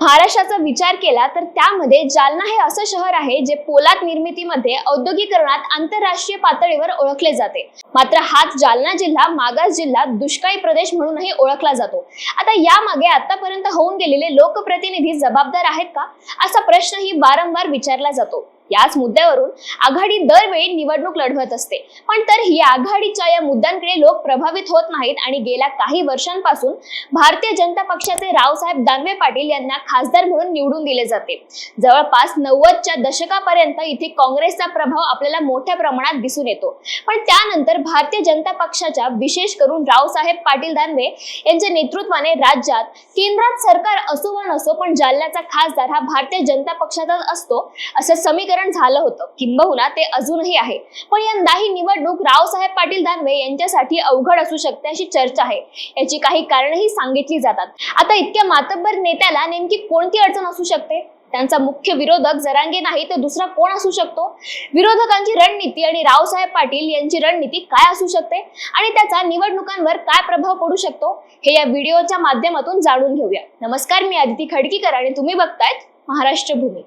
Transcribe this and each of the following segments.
महाराष्ट्राचा विचार केला तर त्यामध्ये जालना हे असं शहर आहे जे पोलाद निर्मितीमध्ये औद्योगिकरणात आंतरराष्ट्रीय पातळीवर ओळखले जाते. मात्र हाच जालना जिल्हा मागास जिल्हा दुष्काळी प्रदेश म्हणूनही ओळखला जातो. आता यामागे आतापर्यंत होऊन गेलेले लोकप्रतिनिधी जबाबदार आहेत का? असा प्रश्नही वारंवार विचारला जातो. याच मुद्द्यावरून आघाडी दरवेळी निवडणूक लढवत असते. पण तर ही आघाडीच्या या मुद्द्यांकडे लोक प्रभावित होत नाहीत आणि गेल्या काही वर्षांपासून भारतीय जनता पक्षाचे रावसाहेब दानवे पाटील यांना खासदार म्हणून निवडून दिले जाते. जवळपास नव्वदच्या दशकापर्यंत इथे काँग्रेसचा प्रभाव आपल्याला मोठ्या प्रमाणात दिसून येतो. पण त्यानंतर भारतीय जनता पक्षाच्या विशेष करून रावसाहेब पाटील दानवे यांच्या नेतृत्वाने राज्यात केंद्रात सरकार असो वा नसो पण जालन्याचा खासदार हा भारतीय जनता पक्षाचाच असतो असं समीकरण झालं होतं. किंबहुना ते अजूनही आहे. पण यंदा ही निवडणूक रावसाहेब पाटील दानवे यांच्यासाठी अवघड असू शकते अशी चर्चा आहे. याची काही कारणही सांगितली जातात. आता इतक्या मातब्बर नेत्याला नेमकी कोणती अडचण असू शकते? त्यांचा मुख्य विरोधक जरांगे नाही तर दुसरा कोण असू शकतो? विरोधकांची रणनीती आणि रावसाहेब पाटील यांची रणनीती काय असू शकते? आणि त्याचा निवडणुकांवर काय प्रभाव पडू शकतो? हे या व्हिडिओच्या माध्यमातून जाणून घेऊया. नमस्कार मी आदिती खडकीकर आणि तुम्ही बघतायत महाराष्ट्र भूमी.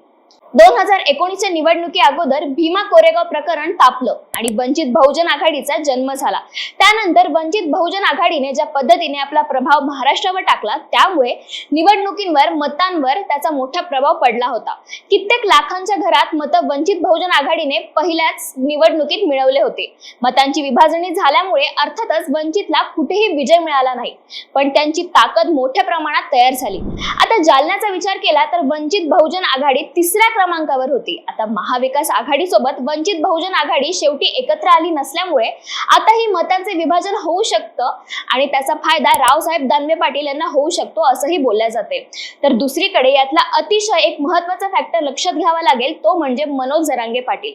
दोन हजार एकोणीसच्या निवडणुकी अगोदर भीमा कोरेगाव प्रकरण तापलं आणि वंचित बहुजन आघाडीचा जन्म झाला. त्यानंतर वंचित बहुजन आघाडीने ज्या पद्धतीने आपला प्रभाव महाराष्ट्रावर टाकला त्यामुळे निवडणुकींवर मतांवर त्याचा मोठा प्रभाव पडला होता. कित्येक लाखांच्या घरात मतं वंचित बहुजन आघाडीने पहिल्याच निवडणुकीत मिळवले होते. मतांची विभाजणी झाल्यामुळे अर्थातच वंचितला कुठेही विजय मिळाला नाही. पण त्यांची ताकद मोठ्या प्रमाणात तयार झाली. आता जालन्याचा विचार केला तर वंचित बहुजन आघाडी तिसऱ्या क्रमांकावर होती. आता महाविकास आघाडी सोबत वंचित बहुजन आघाडी शेवटी एकत्र आली नसल्यामुळे आता ही मतांचे विभाजन होऊ शकतं आणि त्याचा फायदा रावसाहेब दानवे पाटील यांना होऊ शकतो असंही बोलल्या जाते. तर दुसरीकडे यातला अतिशय एक महत्त्वाचा फॅक्टर लक्षात घ्यावा लागेल तो म्हणजे मनोज जरांगे पाटील.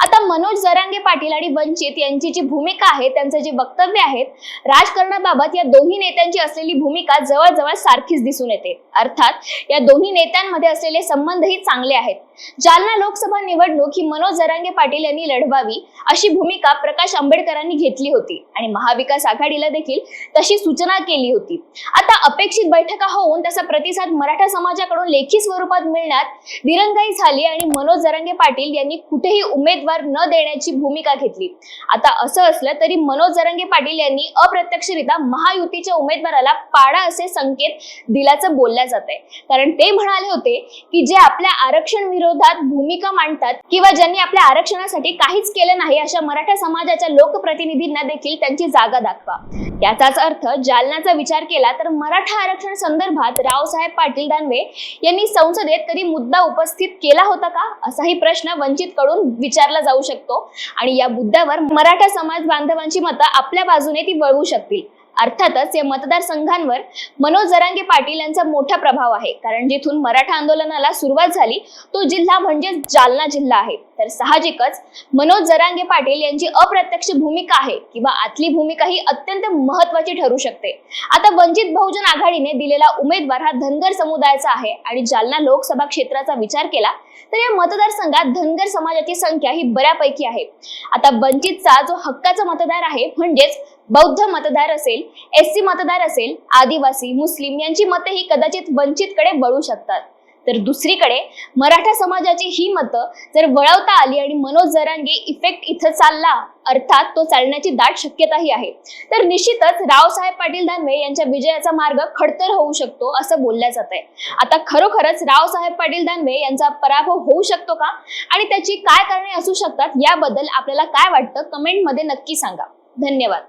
आता मनोज जरांगे पाटील आणि वंचित यांची जी भूमिका आहे त्यांचे जे वक्तव्य आहेत राजकारणाबाबत या दोन्ही नेत्यांची असलेली भूमिका जवळजवळ सारखीच दिसून येते. अर्थात या दोन्ही नेत्यांमध्ये असलेले संबंधही चांगले आहेत. जालना लोकसभा निवडणूक ही मनोज जरांगे पाटील यांनी लढवावी अशी भूमिका प्रकाश आंबेडकरांनी घेतली होती. आणि महाविकास आघाडीला देखील तशी सूचना केली होती. आता अपेक्षित बैठका होऊन त्याचा प्रतिसाद मराठा समाजाकडून लेखी स्वरूपात मिळण्यात दिरंगाई झाली आणि मनोज जरांगे पाटील यांनी कुठेही उमेदवार न देण्याची भूमिका घेतली. आता असं असलं तरी मनोज जरांगे पाटील यांनी अप्रत्यक्षरित्या महायुतीच्या उमेदवाराला पाडा असे संकेत दिल्याचं बोलल्या जात आहे कारण ते म्हणाले होते की जे आपल्या आरक्षण विरोधात भूमिका मांडतात किंवा ज्यांनी आपल्या आरक्षणासाठी काहीच केलं नाही अशा मराठा समाजाच्या लोकप्रतिनिधींना देखील त्यांची जागा दाखवा. याचाच अर्थ जालनाचा विचार केला तर मराठा आरक्षण संदर्भात रावसाहेब पाटील दानवे यांनी संसदेत कधी मुद्दा उपस्थित केला होता का? असाही प्रश्न वंचित कडून विचारला जाऊ शकतो आणि या मुद्द्यावर मराठा समाज बांधवांची मतं आपल्या बाजूने ती वळवू शकतील. अर्थातच या मतदारसंघांवर मनोज जरांगे पाटील यांचा मोठा प्रभाव आहे. कारण जिथून मराठा आंदोलनाला सुरुवात झाली तो जिल्हा म्हणजे जालना जिल्हा आहे. तर साहजिकच मनोज जरांगे पाटील यांची अप्रत्यक्ष भूमिका आहे किंवा आतली भूमिका ही अत्यंत महत्वाची ठरू शकते. आता वंचित बहुजन आघाडीने दिलेला उमेदवार हा धनगर समुदायाचा आहे आणि जालना लोकसभा क्षेत्राचा विचार केला तर या मतदारसंघात धनगर समाजाची संख्या ही बऱ्यापैकी आहे. आता वंचितचा जो हक्काचा मतदार आहे म्हणजेच बौद्ध मतदार असेल एस सी मतदार असेल आदिवासी मुस्लिम यांची मते ही कदाचित वंचितकडे वळू शकतात. तर दुसरीकडे मराठा समाजाची ही मतं जर वळवता आली आणि मनोज जरांगे इफेक्ट इथं चालला अर्थात तो चालण्याची दाट शक्यताही आहे. तर निश्चितच रावसाहेब पाटील दानवे यांच्या विजयाचा मार्ग खडतर होऊ शकतो असं बोलल्या जात आहे आता खरोखरच रावसाहेब पाटील दानवे यांचा पराभव होऊ शकतो का? आणि त्याची काय कारणे असू शकतात? याबद्दल आपल्याला काय वाटतं? कमेंटमध्ये नक्की सांगा. धन्यवाद.